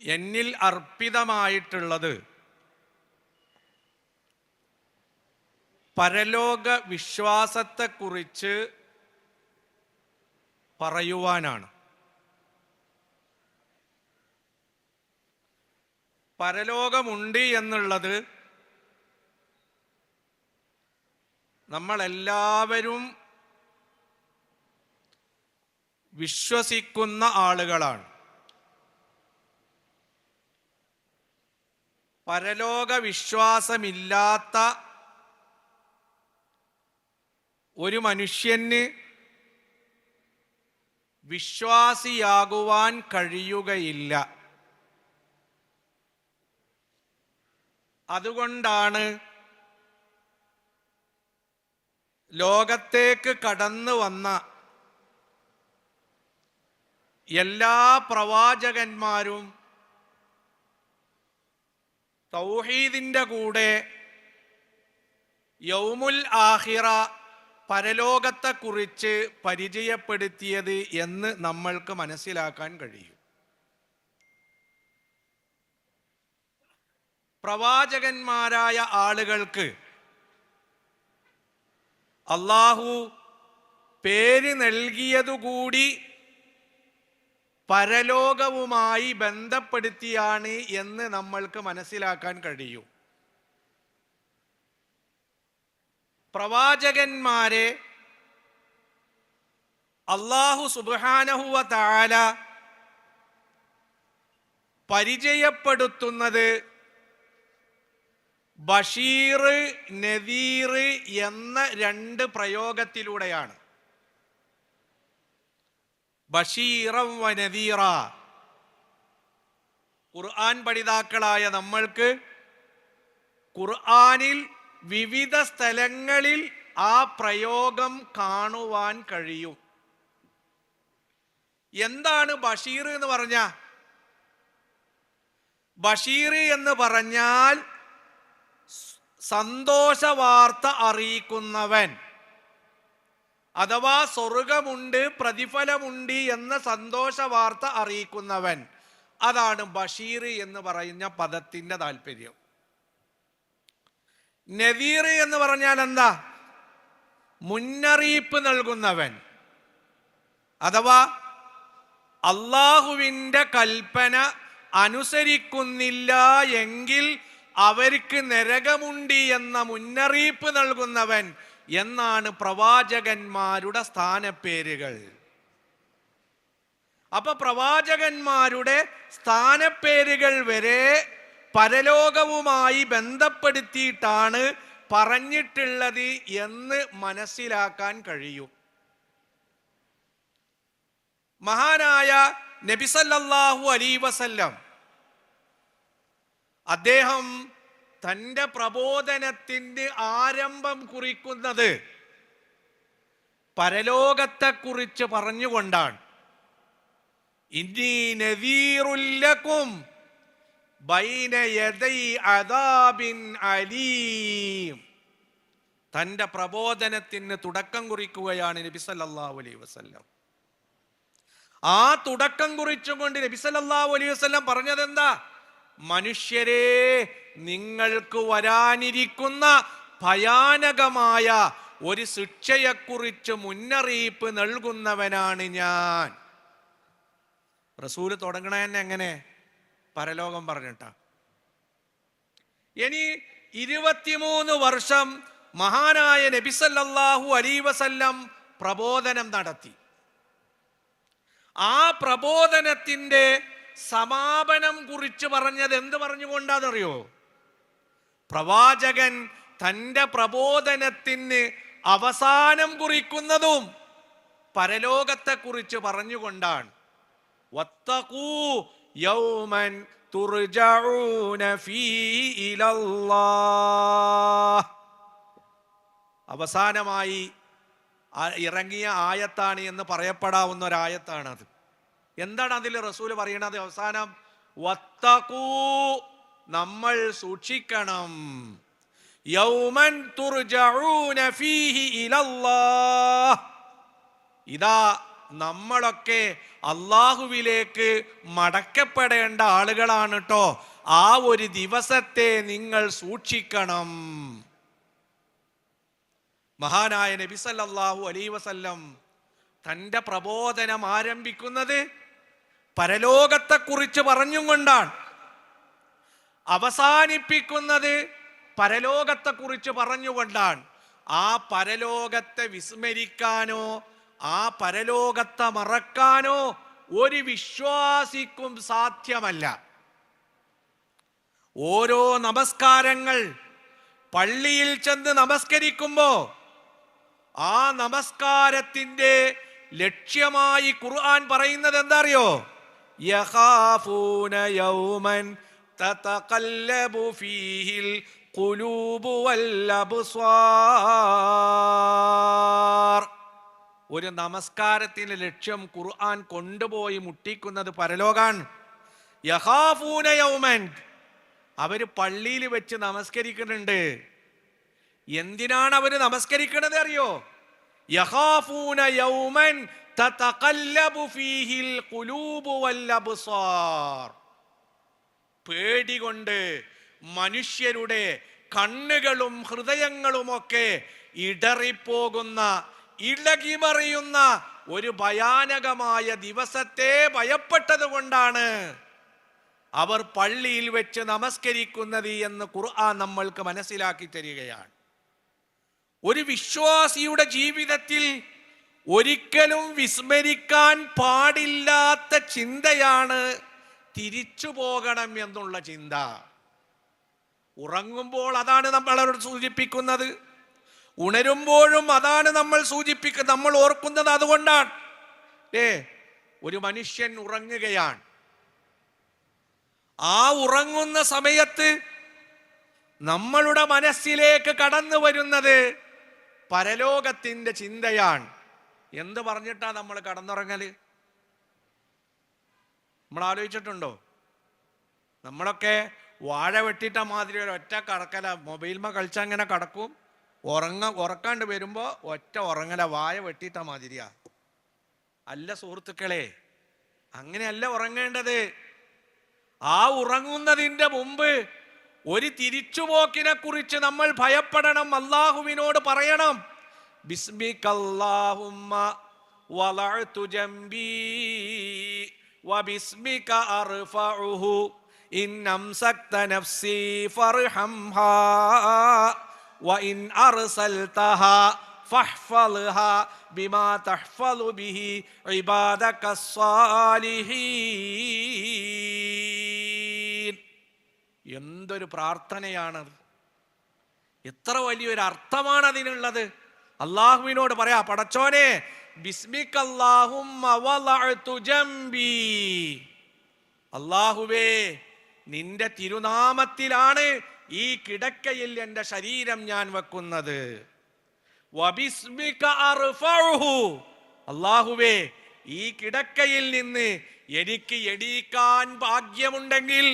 എന്നിൽ അർപ്പിതമായിട്ടുള്ളത് പരലോക വിശ്വാസത്തെക്കുറിച്ച് പറയുവാനാണ്. പരലോകമുണ്ട് എന്നുള്ളത് നമ്മളെല്ലാവരും വിശ്വസിക്കുന്ന ആളുകളാണ്. പരലോക വിശ്വാസമില്ലാത്ത ഒരു മനുഷ്യന് വിശ്വാസിയാകുവാൻ കഴിയുകയില്ല. അതുകൊണ്ടാണ് ലോകത്തേക്ക് കടന്നു വന്ന എല്ലാ പ്രവാചകന്മാരും തൗഹീദിന്റെ കൂടെ യൗമുൽ ആഹിറ പരലോകത്തെക്കുറിച്ച് പരിചയപ്പെടുത്തിയത് എന്ന് നമ്മൾക്ക് മനസ്സിലാക്കാൻ കഴിയും. പ്രവാചകന്മാരായ ആളുകൾക്ക് അള്ളാഹു പേര് നൽകിയതുകൂടി പരലോകവുമായി ബന്ധപ്പെടുത്തിയാണ് എന്ന് നമ്മൾക്ക് മനസ്സിലാക്കാൻ കഴിയൂ. പ്രവാചകന്മാരെ അള്ളാഹു സുബാനഹുവ താല പരിചയപ്പെടുത്തുന്നത് ബഷീർ നദീർ എന്ന രണ്ട് പ്രയോഗത്തിലൂടെയാണ്. ബഷീറം ഖുർആൻ പഠിതാക്കളായ നമ്മൾക്ക് ഖുർആനിൽ വിവിധ സ്ഥലങ്ങളിൽ ആ പ്രയോഗം കാണുവാൻ കഴിയും. എന്താണ് ബഷീർ എന്ന് പറഞ്ഞ? ബഷീർ എന്ന് പറഞ്ഞാൽ സന്തോഷ വാർത്ത അറിയിക്കുന്നവൻ. അഥവാ സ്വർഗമുണ്ട് പ്രതിഫലമുണ്ട് എന്ന സന്തോഷ വാർത്ത അറിയിക്കുന്നവൻ അതാണ് ബഷീർ എന്ന് പറയുന്ന പദത്തിന്റെ താല്പര്യം. നദീർ എന്ന് പറഞ്ഞാൽ എന്താ? മുന്നറിയിപ്പ് നൽകുന്നവൻ. അഥവാ അള്ളാഹുവിന്റെ കൽപ്പന അനുസരിക്കുന്നില്ല എങ്കിൽ അവർക്ക് നരകമുണ്ട് എന്ന മുന്നറിയിപ്പ് നൽകുന്നവൻ എന്നാണ് പ്രവാചകന്മാരുടെ സ്ഥാനപ്പേരുകൾ. അപ്പൊ പ്രവാചകന്മാരുടെ സ്ഥാനപ്പേരുകൾ വരെ പരലോകവുമായി ബന്ധപ്പെടുത്തിയിട്ടാണ് പറഞ്ഞിട്ടുള്ളത് എന്ന് മനസ്സിലാക്കാൻ കഴിയും. മഹാനായ നബിസല്ലാഹു അലീ വസല്ലം അദ്ദേഹം തന്റെ പ്രബോധനത്തിന്റെ ആരംഭം കുറിക്കുന്നത് പരലോകത്തെക്കുറിച്ച് പറഞ്ഞുകൊണ്ടാണ്. ഇന്നീ നദീറുല്ലക്കും അലീം. തന്റെ പ്രബോധനത്തിന് തുടക്കം കുറിക്കുകയാണ് നബി സല്ലല്ലാഹു അലൈഹി വസല്ലം. ആ തുടക്കം കുറിച്ചുകൊണ്ട് നബി സല്ലല്ലാഹു അലൈഹി വസല്ലം പറഞ്ഞത് എന്താ മനുഷ്യരെ നിങ്ങൾക്ക് വരാനിരിക്കുന്ന ഭയാനകമായ ഒരു ശിക്ഷയെക്കുറിച്ച് മുന്നറിയിപ്പ് നൽകുന്നവനാണ് ഞാൻ. റസൂൽ തുടങ്ങണ തന്നെ എങ്ങനെ? പരലോകം പറഞ്ഞിട്ടാ. ഇനി ഇരുപത്തിമൂന്ന് വർഷം മഹാനായ നബിസല്ലാഹു അലൈ വസല്ലം പ്രബോധനം നടത്തി. ആ പ്രബോധനത്തിന്റെ സമാപനം കുറിച്ച് പറഞ്ഞത് എന്ത് പറഞ്ഞുകൊണ്ടാണെന്നറിയോ പ്രവാചകൻ തന്റെ പ്രബോധനത്തിന് അവസാനം കുറിക്കുന്നതും പരലോകത്തെക്കുറിച്ച് പറഞ്ഞുകൊണ്ടാണ്. യൗമൻ അവസാനമായി ഇറങ്ങിയ ആയത്താണ് എന്ന് പറയപ്പെടാവുന്ന ഒരായത്താണത്. എന്താണ് അതിൽ റസൂൽ പറയണത്? അവസാനം വത്തഖൂ നമ്മൾ സൂക്ഷിക്കണം. യൗമൻ ഫീഹി ഇതാ നമ്മളൊക്കെ അള്ളാഹുവിലേക്ക് മടക്കപ്പെടേണ്ട ആളുകളാണ് കേട്ടോ ആ ഒരു ദിവസത്തെ നിങ്ങൾ സൂക്ഷിക്കണം. മഹാനായ നബി സല്ലല്ലാഹു അലൈ വസല്ലം തന്റെ പ്രബോധനം ആരംഭിക്കുന്നത് പരലോകത്തെക്കുറിച്ച് പറഞ്ഞും കൊണ്ടാണ്. അവസാനിപ്പിക്കുന്നത് പരലോകത്തെക്കുറിച്ച് പറഞ്ഞുകൊണ്ടാണ് ആ പരലോകത്തെ വിസ്മരിക്കാനോ ആ പരലോകത്തെ മറക്കാനോ ഒരു വിശ്വാസിക്കും സാധ്യമല്ല. ഓരോ നമസ്കാരങ്ങൾ പള്ളിയിൽ ചെന്ന് നമസ്കരിക്കുമ്പോൾ ആ നമസ്കാരത്തിന്റെ ലക്ഷ്യമായി ഖുർആൻ പറയുന്നത് എന്താ അറിയോ? യഖാഫൂന يوما تتقلب فيه القلوب والابصار ഒരു നമസ്കാരത്തിന്റെ ലക്ഷ്യം ഖുർആൻ കൊണ്ടുപോയി മുട്ടിക്കുന്നത് പരലോകാണ് യഹാഫൂന യൗമൻ. അവർ പള്ളിയിൽ വെച്ച് നമസ്കരിക്കുന്നുണ്ട്. എന്തിനാണ് അവർ നമസ്കരിക്കുന്നത് അറിയോ? യഹാഫൂന യൗമൻ പേടി കൊണ്ട് മനുഷ്യരുടെ കണ്ണുകളും ഹൃദയങ്ങളുമൊക്കെ ഇടറിപ്പോകുന്ന ഇളകിമറിയുന്ന ഒരു ഭയാനകമായ ദിവസത്തെ ഭയപ്പെട്ടത് കൊണ്ടാണ് അവർ പള്ളിയിൽ വെച്ച് നമസ്കരിക്കുന്നത് എന്ന് ഖുർആൻ നമ്മൾക്ക് മനസ്സിലാക്കി തരികയാണ്. ഒരു വിശ്വാസിയുടെ ജീവിതത്തിൽ ഒരിക്കലും വിസ്മരിക്കാൻ പാടില്ലാത്ത ചിന്തയാണ് തിരിച്ചു പോകണം എന്നുള്ള ചിന്ത. ഉറങ്ങുമ്പോൾ അതാണ് നമ്മൾ നമ്മളോട് സൂചിപ്പിക്കുന്നത്. ഉണരുമ്പോഴും അതാണ് നമ്മൾ സൂചിപ്പിക്കുന്നത് നമ്മൾ ഓർക്കുന്നത് അതുകൊണ്ടാണ്. ഏ ഒരു മനുഷ്യൻ ഉറങ്ങുകയാണ്. ആ ഉറങ്ങുന്ന സമയത്ത് നമ്മളുടെ മനസ്സിലേക്ക് കടന്നു വരുന്നത് പരലോകത്തിന്റെ ചിന്തയാണ്. എന്ത് പറഞ്ഞിട്ടാ നമ്മൾ കടന്നുറങ്ങൽ? നമ്മൾ ആലോചിച്ചിട്ടുണ്ടോ? നമ്മളൊക്കെ വാഴ വെട്ടിട്ട മാതിരി ഒരു ഒറ്റ കടക്കല മൊബൈൽമ കളിച്ചങ്ങനെ കടക്കും. ഉറങ്ങ ഉറക്കാണ്ട് വരുമ്പോ ഒറ്റ ഉറങ്ങല വായ വെട്ടിട്ട മാതിരിയാ. അല്ല സുഹൃത്തുക്കളെ അങ്ങനെയല്ല ഉറങ്ങേണ്ടത്. ആ ഉറങ്ങുന്നതിന്റെ മുമ്പ് ഒരു തിരിച്ചുപോക്കിനെ കുറിച്ച് നമ്മൾ ഭയപ്പെടണം അള്ളാഹുവിനോട് പറയണം. ബിസ്മിക്കല്ലാഹുമ്മ വളഅ്തു ജംബി വബിസ്മിക അർഫഉഹു ഇൻ അംസക്ത നഫ്സി ഫർഹംഹാ വഇൻ അർസൽതഹാ ഫഹ്ഫൽഹാ ബിമാ തഹ്ഫലു ബിഹി ഇബാദക എന്തൊരു പ്രാർത്ഥനയാണ്. എത്ര വലിയൊരു അർത്ഥമാണ് അതിനുള്ളത്. അള്ളാഹുവിനോട് പറയാ പടച്ചോനെ അള്ളാഹുവേ നിന്റെ തിരുനാമത്തിലാണ് ഈ കിടക്കയിൽ എന്റെ ശരീരം ഞാൻ വെക്കുന്നത്. അള്ളാഹുവേ ഈ കിടക്കയിൽ നിന്ന് എനിക്ക് എണീക്കാൻ ഭാഗ്യമുണ്ടെങ്കിൽ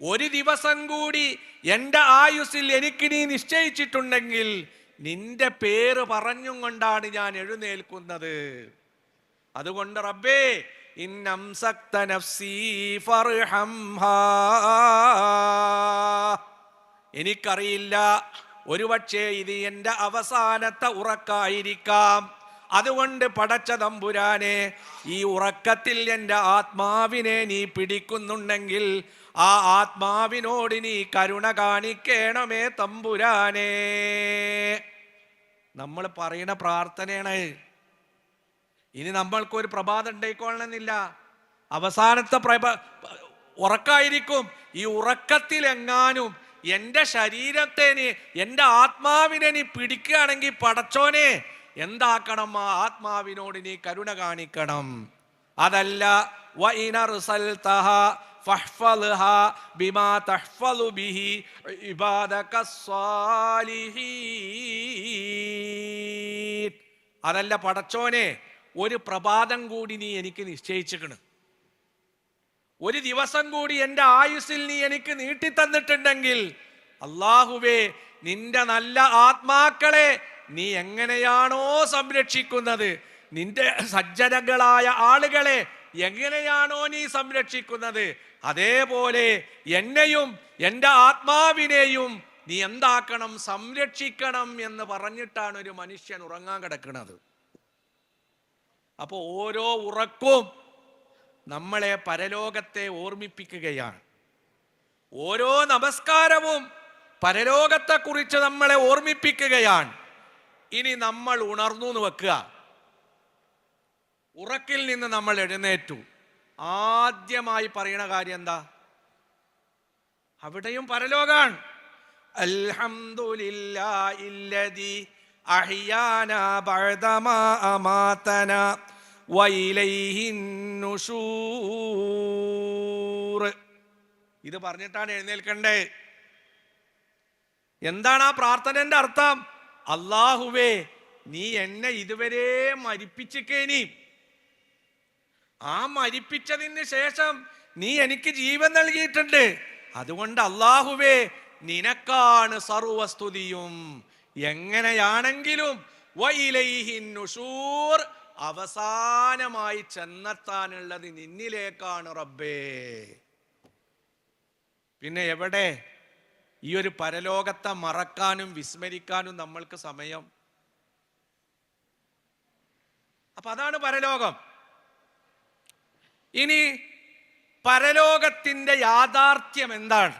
ഒരു ദിവസം കൂടി എന്റെ ആയുസ്സിൽ എനിക്ക് നീ നിശ്ചയിച്ചിട്ടുണ്ടെങ്കിൽ നിന്റെ പേര് പറഞ്ഞും കൊണ്ടാണ് ഞാൻ എഴുന്നേൽക്കുന്നത്. അതുകൊണ്ട് റബ്ബേ. എനിക്കറിയില്ല ഒരുപക്ഷേ ഇത് എന്റെ അവസാനത്തെ ഉറക്കായിരിക്കാം. അതുകൊണ്ട് പടച്ച തമ്പുരാനെ ഈ ഉറക്കത്തിൽ എന്റെ ആത്മാവിനെ നീ പിടിക്കുന്നുണ്ടെങ്കിൽ ആ ആത്മാവിനോട് നീ കരുണ കാണിക്കണമേ തമ്പുരാനേ. നമ്മൾ പറയുന്ന പ്രാർത്ഥനയാണ്. ഇനി നമ്മൾക്ക് ഒരു പ്രഭാതം ഉണ്ടായിക്കൊള്ളണമെന്നില്ല. അവസാനത്തെ പ്രഭ ഉറക്കായിരിക്കും. ഈ ഉറക്കത്തിൽ എങ്ങാനും എന്റെ ശരീരത്തെ നീ എന്റെ ആത്മാവിനെ നീ പിടിക്കുകയാണെങ്കിൽ പടച്ചോനെ എന്താക്കണം ആ ആത്മാവിനോട് നീ കരുണ കാണിക്കണം. അതല്ല അതല്ല പടച്ചോനെ ഒരു പ്രഭാതം കൂടി നീ എനിക്ക് നിശ്ചയിച്ചിക്കണ് ഒരു ദിവസം കൂടി എന്റെ ആയുസ്സിൽ നീ എനിക്ക് നീട്ടി തന്നിട്ടുണ്ടെങ്കിൽ അള്ളാഹുവേ നിന്റെ നല്ല ആത്മാക്കളെ നീ എങ്ങനെയാണോ സംരക്ഷിക്കുന്നത് നിന്റെ സജ്ജനങ്ങളായ ആളുകളെ എങ്ങനെയാണോ നീ സംരക്ഷിക്കുന്നത് അതേപോലെ എന്നെയും എന്റെ ആത്മാവിനെയും നീ എന്താക്കണം സംരക്ഷിക്കണം എന്ന് പറഞ്ഞിട്ടാണ് ഒരു മനുഷ്യൻ ഉറങ്ങാൻ കിടക്കുന്നത്. അപ്പോൾ ഓരോ ഉറക്കവും നമ്മളെ പരലോകത്തെ ഓർമ്മിപ്പിക്കുകയാണ്. ഓരോ നമസ്കാരവും പരലോകത്തെക്കുറിച്ച് നമ്മളെ ഓർമ്മിപ്പിക്കുകയാണ്. ഇനി നമ്മൾ ഉണർന്നു എന്ന് വെക്കുക. ഉറക്കിൽ നിന്ന് നമ്മൾ എഴുന്നേറ്റു. ആദ്യമായി കാര്യം എന്താ? അവിടെയും പരലോകാണ്. ബഅദമാ ഇത് പറഞ്ഞിട്ടാണ് എഴുന്നേൽക്കണ്ടേ? എന്താണ് ആ പ്രാർത്ഥനന്റെ അർത്ഥം? അള്ളാഹുവേ നീ എന്നെ ഇതുവരെ മരിപ്പിച്ചിക്കേനി. ആ മരിപ്പിച്ചതിന് ശേഷം നീ എനിക്ക് ജീവൻ നൽകിയിട്ടുണ്ട്. അതുകൊണ്ട് അള്ളാഹുവേ നിനക്കാണ് സർവസ്തുതിയും. എങ്ങനെയാണെങ്കിലും അവസാനമായി ചെന്നെത്താനുള്ളത് നിന്നിലേക്കാണ് റബ്ബേ. പിന്നെ എവിടെ? ഈ ഒരു പരലോകത്തെ മറക്കാനും വിസ്മരിക്കാനും നമ്മൾക്ക് സമയം. അപ്പൊ അതാണ് പരലോകം. ഇനി പരലോകത്തിന്റെ യാഥാർത്ഥ്യം എന്താണ്?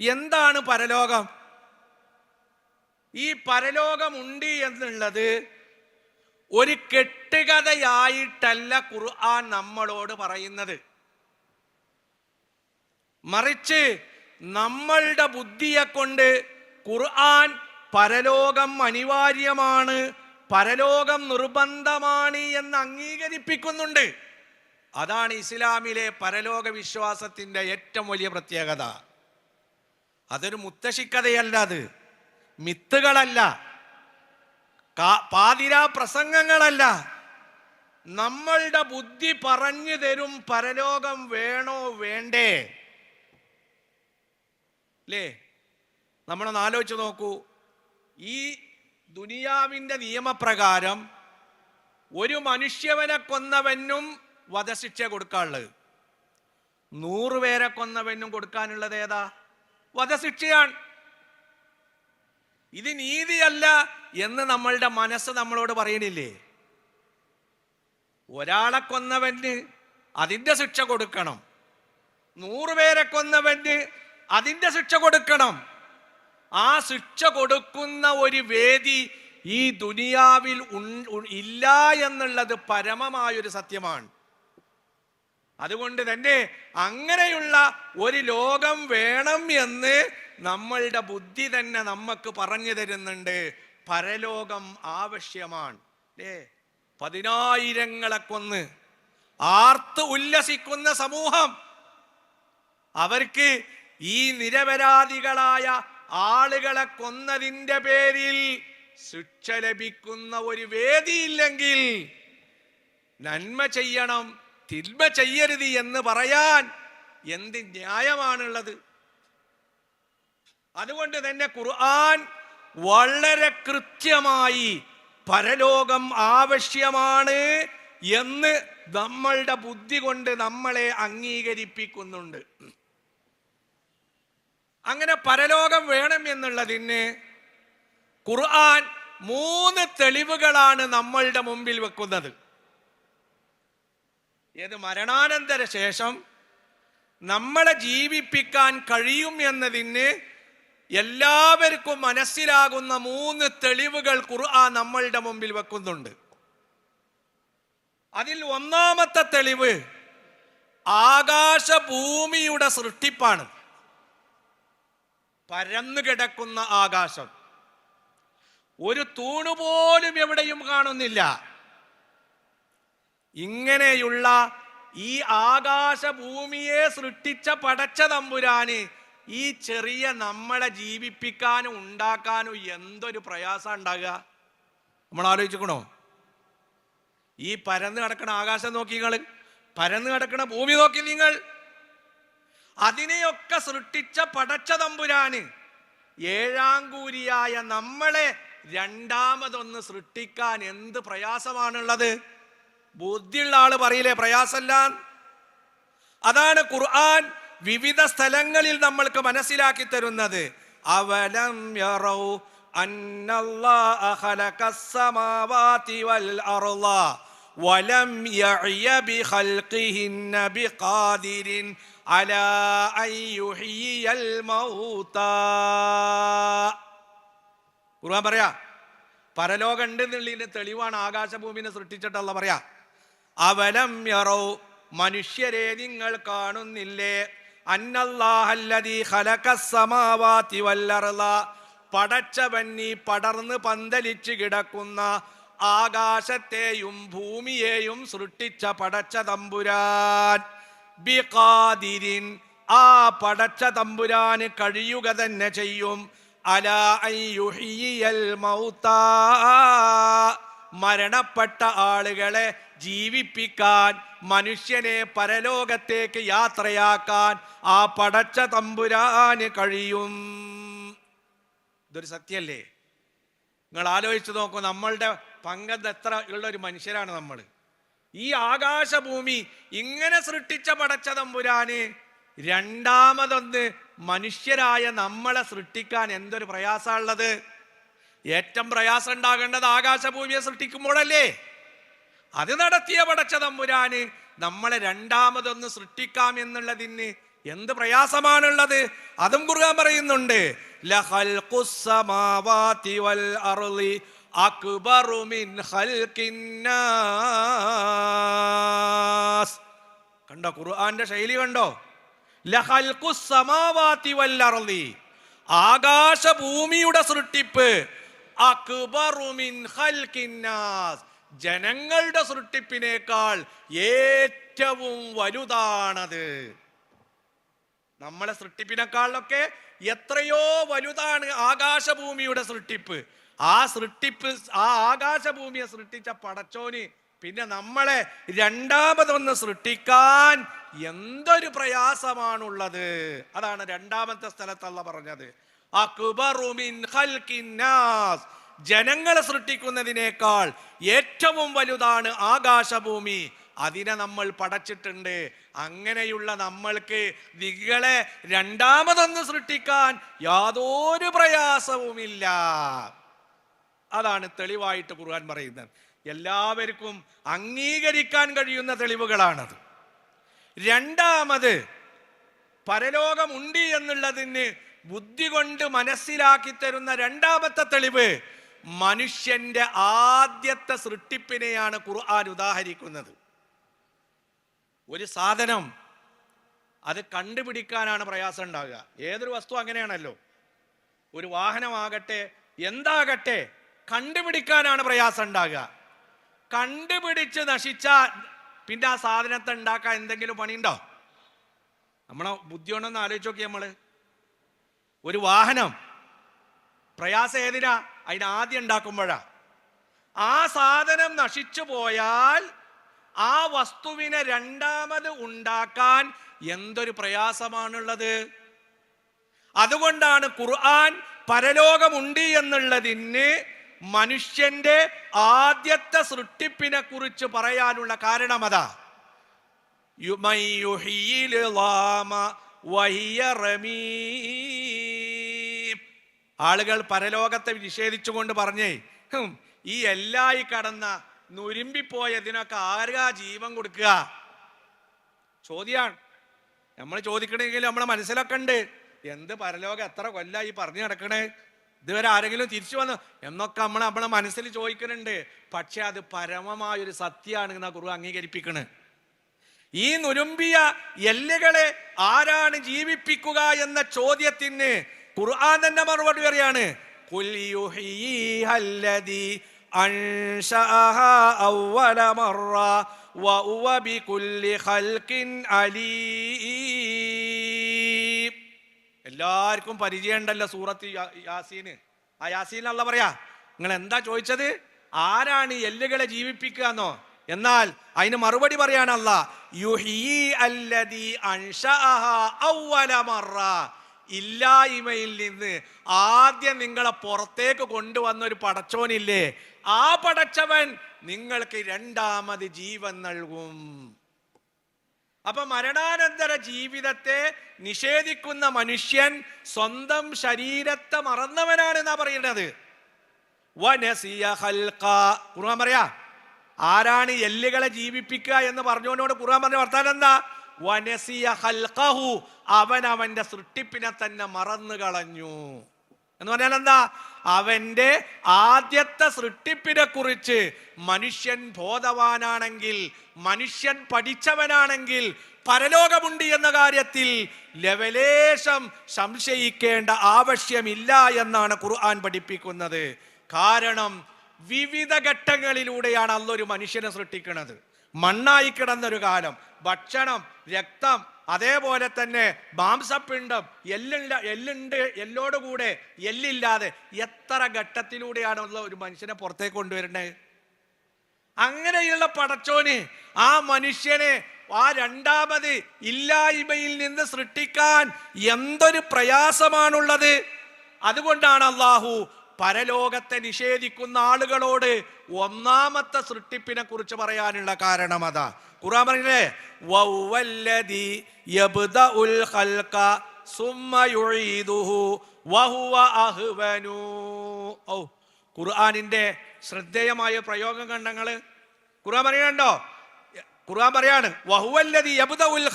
എന്താണ് പരലോകം? ഈ പരലോകമുണ്ട് എന്നുള്ളത് ഒരു കെട്ടുകഥയായിട്ടല്ല ഖുർആൻ നമ്മളോട് പറയുന്നത്. മറിച്ച് നമ്മളുടെ ബുദ്ധിയെ കൊണ്ട് ഖുർആൻ പരലോകം അനിവാര്യമാണ് പരലോകം നിർബന്ധമാണ് എന്ന് അംഗീകരിപ്പിക്കുന്നുണ്ട്. അതാണ് ഇസ്ലാമിലെ പരലോക വിശ്വാസത്തിന്റെ ഏറ്റവും വലിയ പ്രത്യേകത. അതൊരു മുത്തശ്ശിക്കഥയല്ല അത്. മിത്തുകളല്ല. പാതിരാ പ്രസംഗങ്ങളല്ല. നമ്മളുടെ ബുദ്ധി പറഞ്ഞു തരും പരലോകം വേണോ വേണ്ടേ? അല്ലേ നമ്മളൊന്ന് ആലോചിച്ച് നോക്കൂ. ഈ ദുനിയാവിന്റെ നിയമപ്രകാരം ഒരു മനുഷ്യവനെ കൊന്നവനും വധശിക്ഷ കൊടുക്കാനുള്ളത്. നൂറുപേരെ കൊന്നവനും കൊടുക്കാനുള്ളത് ഏതാ? വധശിക്ഷയാണ്. ഇത് നീതിയല്ല എന്ന് നമ്മളുടെ മനസ്സ് നമ്മളോട് പറയണില്ലേ? ഒരാളെ കൊന്നവന് അതിന്റെ ശിക്ഷ കൊടുക്കണം. നൂറുപേരെ കൊന്നവന് അതിന്റെ ശിക്ഷ കൊടുക്കണം. ആ ശിക്ഷ കൊടുക്കുന്ന ഒരു വേദി ഈ ദുനിയാവിൽ ഇല്ല എന്നുള്ളത് പരമമായൊരു സത്യമാണ്. അതുകൊണ്ട് തന്നെ അങ്ങനെയുള്ള ഒരു ലോകം വേണം എന്ന് നമ്മളുടെ ബുദ്ധി തന്നെ നമുക്ക് പറഞ്ഞു തരുന്നുണ്ട്. പരലോകം ആവശ്യമാണ്. ഏ പതിനായിരങ്ങളെ കൊന്ന് ആർത്ത് ഉല്ലസിക്കുന്ന സമൂഹം. അവർക്ക് ഈ നിരപരാധികളായ ആളുകളെ കൊന്നതിന്റെ പേരിൽ ശിക്ഷ ലഭിക്കുന്ന ഒരു വേദിയില്ലെങ്കിൽ നന്മ ചെയ്യണം തിന്മ ചെയ്യരുത് എന്ന് പറയാൻ എന്ത് ന്യായമാണുള്ളത്? അതുകൊണ്ട് തന്നെ ഖുർആൻ വളരെ കൃത്യമായി പരലോകം ആവശ്യമാണ് എന്ന് നമ്മളുടെ ബുദ്ധി കൊണ്ട് നമ്മളെ അംഗീകരിപ്പിക്കുന്നുണ്ട്. അങ്ങനെ പരലോകം വേണം എന്നുള്ളതിന് ഖുർആൻ മൂന്ന് തെളിവുകളാണ് നമ്മളുടെ മുമ്പിൽ വെക്കുന്നത്. ഏത് മരണാനന്തര ശേഷം നമ്മളെ ജീവിപ്പിക്കാൻ കഴിയും എന്നതിന് എല്ലാവർക്കും മനസ്സിലാകുന്ന മൂന്ന് തെളിവുകൾ ഖുർആൻ നമ്മളുടെ മുമ്പിൽ വെക്കുന്നുണ്ട്. അതിൽ ഒന്നാമത്തെ തെളിവ് ആകാശഭൂമിയുടെ സൃഷ്ടിപ്പാണ്. പരന്നു കിടക്കുന്ന ആകാശം. ഒരു തൂണുപോലും എവിടെയും കാണുന്നില്ല. ഇങ്ങനെയുള്ള ഈ ആകാശഭൂമിയെ സൃഷ്ടിച്ച പടച്ച തമ്പുരാന് ഈ ചെറിയ നമ്മളെ ജീവിപ്പിക്കാനും ഉണ്ടാക്കാനും എന്തൊരു പ്രയാസം ഉണ്ടാകുക? നമ്മൾ ആലോചിക്കണോ ഈ പരന്ന് കിടക്കുന്ന ആകാശം നോക്കി നിങ്ങൾ. പരന്ന് കിടക്കുന്ന ഭൂമി നോക്കി നിങ്ങൾ. അതിനെയൊക്കെ സൃഷ്ടിച്ച പടച്ച തമ്പുരാന്. ഏഴാങ്കൂരിയായ നമ്മളെ രണ്ടാമതൊന്ന് സൃഷ്ടിക്കാൻ എന്ത് പ്രയാസമാണുള്ളത്? ബുദ്ധിയുള്ള ആൾ പറയില്ലേ പ്രയാസമല്ല അതാണ് ഖുർആൻ വിവിധ സ്ഥലങ്ങളിൽ നമ്മൾക്ക് മനസ്സിലാക്കി തരുന്നത്. അവലം യറൗ അന്നല്ലാഹ വൽ അർള. വലം يعي بخلقهن بقادر على أن يحيي മൗതാ ഖുർആൻ പറയാ പരലോകം ഉണ്ട് എന്നുള്ളതിന്റെ തെളിവാണ് ആകാശഭൂമിനെ സൃഷ്ടിച്ചിട്ടുള്ള പറയാ. അവലം യറോ മനുഷ്യരെ നിങ്ങൾ കാണുന്നില്ലേ? അന്നല്ലാഹല്ലദീ ഖലഖസ്സമാവാതി വല്ലറല പടച്ചവൻ ഈ പടർന്ന് പന്തലിച്ച് കിടക്കുന്ന ആകാശത്തെയും ഭൂമിയെയും സൃഷ്ടിച്ച പടച്ച തമ്പുരാൻ. ബിഖാദിരിൻ ആ പടച്ച തമ്പുരാന് കഴിയുക തന്നെ ചെയ്യും. അല അൻ യുഹ്യിയൽ മൗതാ മരണപ്പെട്ട ആളുകളെ ജീവിപ്പിക്കാൻ മനുഷ്യനെ പരലോകത്തേക്ക് യാത്രയാക്കാൻ ആ പടച്ച തമ്പുരാന് കഴിയും. ഇതൊരു സത്യല്ലേ നിങ്ങൾ ആലോചിച്ച് നോക്കൂ നമ്മളുടെ പങ്കത്ത് എത്ര ഉള്ള ഒരു മനുഷ്യരാണ് നമ്മൾ ഈ ആകാശഭൂമി ഇങ്ങനെ സൃഷ്ടിച്ച പടച്ച രണ്ടാമതൊന്ന് മനുഷ്യരായ നമ്മളെ സൃഷ്ടിക്കാൻ എന്തൊരു പ്രയാസമുള്ളത് ഏറ്റവും പ്രയാസം ഉണ്ടാകേണ്ടത് ആകാശഭൂമിയെ സൃഷ്ടിക്കുമ്പോഴല്ലേ? അത് നടത്തിയ പടച്ച തമ്പുരാന് നമ്മളെ രണ്ടാമതൊന്ന് സൃഷ്ടിക്കാം എന്നുള്ളതിന് എന്ത് പ്രയാസമാണുള്ളത്? അതും കുറുകാൻ പറയുന്നുണ്ട് സമാവാതി അക്ബറു മിൻ ഖൽഖിൻ നാസ്. കണ്ടോ ഖുർആന്റെ ശൈലി കണ്ടോ? ലഖൽഖുസ് സമാവാതി വൽ അർളി ആകാശഭൂമിയുടെ സൃഷ്ടിപ്പ് ജനങ്ങളുടെ സൃഷ്ടിപ്പിനേക്കാൾ ഏറ്റവും വലുതാണത്. നമ്മളെ സൃഷ്ടിപ്പിനേക്കാളൊക്കെ എത്രയോ വലുതാണ് ആകാശഭൂമിയുടെ സൃഷ്ടിപ്പ്. ആ സൃഷ്ടിപ്പ് ആ ആകാശഭൂമിയെ സൃഷ്ടിച്ച പടച്ചോന് പിന്നെ നമ്മളെ രണ്ടാമതൊന്ന് സൃഷ്ടിക്കാൻ എന്തൊരു പ്രയാസമാണുള്ളത്. അതാണ് രണ്ടാമത്തെ സ്ഥലത്തല്ല പറഞ്ഞത്. ജനങ്ങളെ സൃഷ്ടിക്കുന്നതിനേക്കാൾ ഏറ്റവും വലുതാണ് ആകാശഭൂമി. അതിനെ നമ്മൾ പടച്ചിട്ടുണ്ട്. അങ്ങനെയുള്ള നമ്മൾക്ക് നിങ്ങളെ രണ്ടാമതൊന്ന് സൃഷ്ടിക്കാൻ യാതൊരു പ്രയാസവുമില്ല. അതാണ് തെളിവായിട്ട് ഖുർആൻ പറയുന്നത്. എല്ലാവർക്കും അംഗീകരിക്കാൻ കഴിയുന്ന തെളിവുകളാണത്. രണ്ടാമത് പരലോകമുണ്ട് എന്നുള്ളതിന് ബുദ്ധി കൊണ്ട് മനസ്സിലാക്കി തരുന്ന രണ്ടാമത്തെ തെളിവ് മനുഷ്യന്റെ ആദ്യത്തെ സൃഷ്ടിപ്പിനെയാണ് ഖുർആൻ ഉദാഹരിക്കുന്നത്. ഒരു സാധനം അത് കണ്ടുപിടിക്കാനാണ് പ്രയാസം ഉണ്ടാകുക ഏതൊരു വസ്തു അങ്ങനെയാണല്ലോ. ഒരു വാഹനമാകട്ടെ എന്താകട്ടെ കണ്ടുപിടിക്കാനാണ് പ്രയാസം ഉണ്ടാകുക. കണ്ടുപിടിച്ച് നശിച്ച പിന്നെ ആ സാധനത്തെ ഉണ്ടാക്കാൻ എന്തെങ്കിലും പണിയുണ്ടോ? നമ്മളെ ബുദ്ധി കൊണ്ടൊന്ന് ആലോചിച്ച് നോക്കി നമ്മൾ. ഒരു വാഹനം. പ്രയാസം ഏതിനാ? അതിന് ആദ്യം ഉണ്ടാക്കുമ്പോഴാ. ആ സാധനം നശിച്ചു പോയാൽ ആ വസ്തുവിനെ രണ്ടാമത് ഉണ്ടാക്കാൻ എന്തൊരു പ്രയാസമാണുള്ളത്? അതുകൊണ്ടാണ് ഖുർആൻ പരലോകമുണ്ട് എന്നുള്ളതിന് മനുഷ്യന്റെ ആദ്യത്തെ സൃഷ്ടിപ്പിനെ കുറിച്ച് പറയാനുള്ള കാരണം അതാ. ആളുകൾ പരലോകത്തെ നിഷേധിച്ചുകൊണ്ട് പറഞ്ഞേ ഈ എല്ലായി കടന്ന നുരുമ്പിപ്പോയതിനൊക്കെ ആരാ ജീവൻ കൊടുക്കുക? ചോദ്യമാണ് നമ്മൾ ചോദിക്കണമെങ്കിൽ നമ്മളെ മനസ്സിലൊക്കെ ഉണ്ട്. എന്ത് പരലോകം എത്ര കൊല്ലായി പറഞ്ഞു നടക്കണേ? ഇതുവരെ ആരെങ്കിലും തിരിച്ചു വന്ന്? എന്നൊക്കെ നമ്മൾ നമ്മളെ മനസ്സിൽ ചോദിക്കുന്നുണ്ട്. പക്ഷെ അത് പരമമായൊരു സത്യമാണ് എന്നാ കുറുവ അംഗീകരിപ്പിക്കണ്. ഈ നുരുമ്പിയ എല്ലുകളെ ആരാണ് ജീവിപ്പിക്കുക എന്ന ചോദ്യത്തിന് ഖുർആൻ തന്നെ മറുപടി പറയാണ്. "ഖുൽ യുഹ്യീഹ അല്ലദീ അൻശഅഹാ അവ്വല മറ വഹുവ ബികുല്ലി ഖൽഖിൻ അലീം. എല്ലാവർക്കും പരിചയമുണ്ടല്ലോ സൂറത്ത് യാസീന്. ആ യാസീൻ അല്ല പറയാ നിങ്ങൾ എന്താ ചോദിച്ചത്? ആരാണ് എല്ലുകളെ ജീവിപ്പിക്കുക എന്നോ? എന്നാൽ അതിന് മറുപടി പറയാനല്ല ഇല്ലായ്മയിൽ നിന്ന് ആദ്യം നിങ്ങളെ പുറത്തേക്ക് കൊണ്ടുവന്ന ഒരു പടച്ചോനില്ലേ? ആ പടച്ചവൻ നിങ്ങൾക്ക് രണ്ടാമത് ജീവൻ നൽകും. അപ്പൊ മരണാനന്തര ജീവിതത്തെ നിഷേധിക്കുന്ന മനുഷ്യൻ സ്വന്തം ശരീരത്തെ മറന്നവനാണെന്നാ പറയുന്നത് വനസിയ ഖൽഖ. ഖുർആൻ പറയാ ആരാണ് എല്ലുകളെ ജീവിപ്പിക്കുക എന്ന് പറഞ്ഞുകൊണ്ട് ഖുർആൻ പറഞ്ഞ വർത്താനം എന്താ വനസിയ ഖൽഖഹു. അവൻ അവന്റെ സൃഷ്ടിപ്പിനെ തന്നെ മറന്നു കളഞ്ഞു എന്ന് പറഞ്ഞാൽ എന്താ അവന്റെ ആദ്യത്തെ സൃഷ്ടിപ്പിനെ കുറിച്ച് മനുഷ്യൻ ബോധവാനാണെങ്കിൽ മനുഷ്യൻ പഠിച്ചവനാണെങ്കിൽ പരലോകമുണ്ട് എന്ന കാര്യത്തിൽ ലവലേശം സംശയിക്കേണ്ട ആവശ്യമില്ല എന്നാണ് ഖുർആൻ പഠിപ്പിക്കുന്നത്. കാരണം വിവിധ ഘട്ടങ്ങളിലൂടെയാണ് അല്ലൊരു മനുഷ്യനെ സൃഷ്ടിക്കുന്നത് മണ്ണായി കിടന്നൊരു കാലം ഭക്ഷണം രക്തം അതേപോലെ തന്നെ മാംസപ്പിണ്ടം എല്ലില്ല എല്ലുണ്ട് എല്ലോടുകൂടെ എല്ലില്ലാതെ എത്ര ഘട്ടത്തിലൂടെയാണ് ഉള്ള ഒരു മനുഷ്യനെ പുറത്തേക്ക് കൊണ്ടുവരേണ്ടത് അങ്ങനെയുള്ള പടച്ചോന് ആ മനുഷ്യനെ ആ രണ്ടാമത് ഇല്ലായ്മയിൽ നിന്ന് സൃഷ്ടിക്കാൻ എന്തൊരു പ്രയാസമാണുള്ളത്? അതുകൊണ്ടാണ് അള്ളാഹു പരലോകത്തെ നിഷേധിക്കുന്ന ആളുകളോട് ഒന്നാമത്തെ സൃഷ്ടിപ്പിനെ കുറിച്ച് പറയാനുള്ള കാരണം അതാ. ഖുറാൻ പറഞ്ഞില്ലേ വൗവല്ലദി യബ്ദഉൽ യുഈദുഹു വഹുവ അഹ്വനു. ഖുർആനിന്റെ ശ്രദ്ധേയമായ പ്രയോഗം കണ്ടങ്ങൾ ഖുർആൻ പറയണ്ടോ ഖുർആൻ പറയാണ് വഹുവല്ലദി യബ്ദഉൽ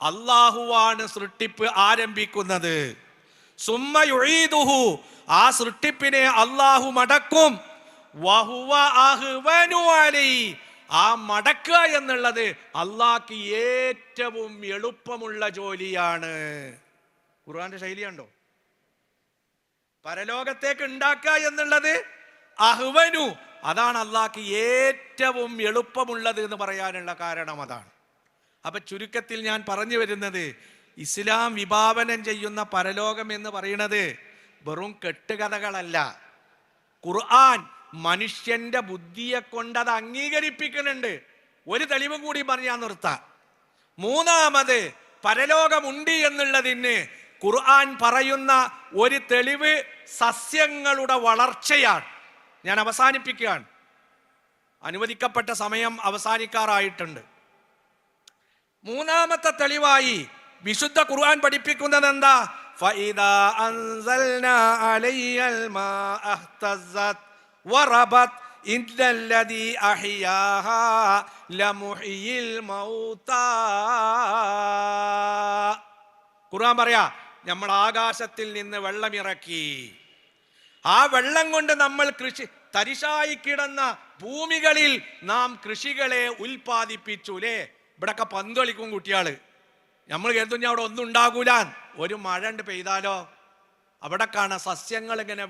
അള്ളാഹുവാണ് സൃഷ്ടിപ്പ് ആരംഭിക്കുന്നത്. സുമ്മ യുഈദുഹു ആ സൃഷ്ടിപ്പിനെ അള്ളാഹു മടക്കും. വഹുവ അഹ്വനു അലൈ. ആ മടക്കുക എന്നുള്ളത് അള്ളാഹ്ക്ക് ഏറ്റവും എളുപ്പമുള്ള ജോലിയാണ്. ഖുർആന്റെ ശൈലിയുണ്ടോ പരലോകത്തേക്ക് ഉണ്ടാക്കുക എന്നുള്ളത് അഹ്വനു. അതാണ് അള്ളാഹ്ക്ക് ഏറ്റവും എളുപ്പമുള്ളത് എന്ന് പറയാനുള്ള കാരണം അതാണ്. അപ്പൊ ചുരുക്കത്തിൽ ഞാൻ പറഞ്ഞു വരുന്നത് ഇസ്ലാം വിഭാവനം ചെയ്യുന്ന പരലോകം എന്ന് പറയുന്നത് വെറും കെട്ടുകഥകളല്ല. ഖുർആൻ മനുഷ്യന്റെ ബുദ്ധിയെ കൊണ്ട് അത് അംഗീകരിപ്പിക്കുന്നുണ്ട്. ഒരു തെളിവ് കൂടി പറഞ്ഞാൽ നിർത്താം. മൂന്നാമത് പരലോകമുണ്ട് എന്നുള്ളതിന് ഖുർആൻ പറയുന്ന ഒരു തെളിവ് സസ്യങ്ങളുടെ വളർച്ചയാണ്. ഞാൻ അവസാനിപ്പിക്കുകയാണ്. അനുവദിക്കപ്പെട്ട സമയം അവസാനിക്കാറായിട്ടുണ്ട്. മൂന്നാമത്തെ തെളിവായി വിശുദ്ധ ഖുർആൻ പഠിപ്പിക്കുന്നത് എന്താ? ഫൈദ അലൈയൽ മാ അഹ്തസത്. വറബത് ഇന്നല്ലതി അഹിയാഹ ലമുഹിയിൽ മൗത ഖുർആൻ പറയാ നമ്മൾ ആകാശത്തിൽ നിന്ന് വെള്ളമിറക്കി ആ വെള്ളം കൊണ്ട് നമ്മൾ കൃഷി തരിശായി കിടന്ന ഭൂമികളിൽ നാം കൃഷികളെ ഉൽപ്പാദിപ്പിച്ചു ഇവിടെ ഇവിടൊക്കെ പന്ത് കളിക്കും കുട്ടിയാൾ നമ്മൾ കരുതും അവിടെ ഒന്നും ഉണ്ടാകൂലാൻ ഒരു മഴ ഉണ്ട് പെയ്താലോ? അവിടെ കാണാം സസ്യങ്ങൾ ഇങ്ങനെ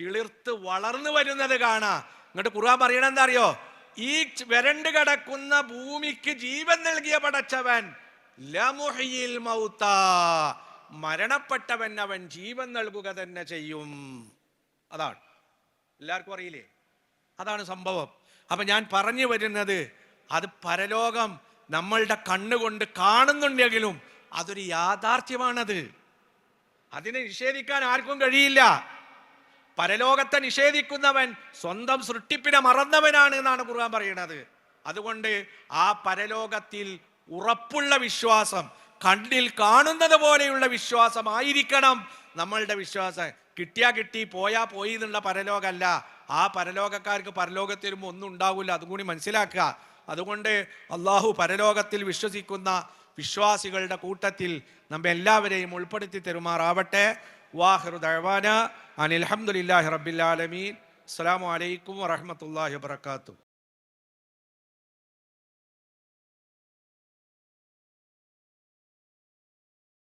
കിളിർത്ത് വളർന്നു വരുന്നത് കാണാ. എന്നിട്ട് ഖുർആൻ പറയണ എന്താ അറിയോ ഈ വരണ്ട് കിടക്കുന്ന ഭൂമിക്ക് ജീവൻ നൽകിയ പടച്ചവൻ മരണപ്പെട്ടവൻ അവൻ ജീവൻ നൽകുക തന്നെ ചെയ്യും. അതാണ്. എല്ലാവർക്കും അറിയില്ലേ? അതാണ് സംഭവം. അപ്പൊ ഞാൻ പറഞ്ഞു വരുന്നത് അത് പരലോകം നമ്മളുടെ കണ്ണുകൊണ്ട് കാണുന്നുണ്ടെങ്കിലും അതൊരു യാഥാർത്ഥ്യമാണത്. അതിനെ നിഷേധിക്കാൻ ആർക്കും കഴിയില്ല. പരലോകത്തെ നിഷേധിക്കുന്നവൻ സ്വന്തം സൃഷ്ടിപ്പിനെ മറന്നവനാണ് എന്നാണ് ഖുർആൻ പറയുന്നത്. അതുകൊണ്ട് ആ പരലോകത്തിൽ ഉറപ്പുള്ള വിശ്വാസം കണ്ണിൽ കാണുന്നത് പോലെയുള്ള വിശ്വാസമായിരിക്കണം നമ്മളുടെ വിശ്വാസം. കിട്ടിയാ കിട്ടി പോയാ പോയി എന്നുള്ള പരലോകമല്ല. ആ പരലോകക്കാർക്ക് പരലോകത്തിൽ ഒന്നും ഉണ്ടാവില്ല. അതും കൂടി മനസ്സിലാക്കുക. അതുകൊണ്ട് അള്ളാഹു പരലോകത്തിൽ വിശ്വസിക്കുന്ന വിശ്വാസികളുടെ കൂട്ടത്തിൽ നമ്മെ എല്ലാവരെയും ഉൾപ്പെടുത്തി തരുമാറാവട്ടെ. വാഹിറു ദഴവാന അനിൽഹമുല്ലാഹി റബ്ബിൽ അസ്സാം വലൈക്കും വാഹമത്തല്ലാഹി വബറകാതുഹു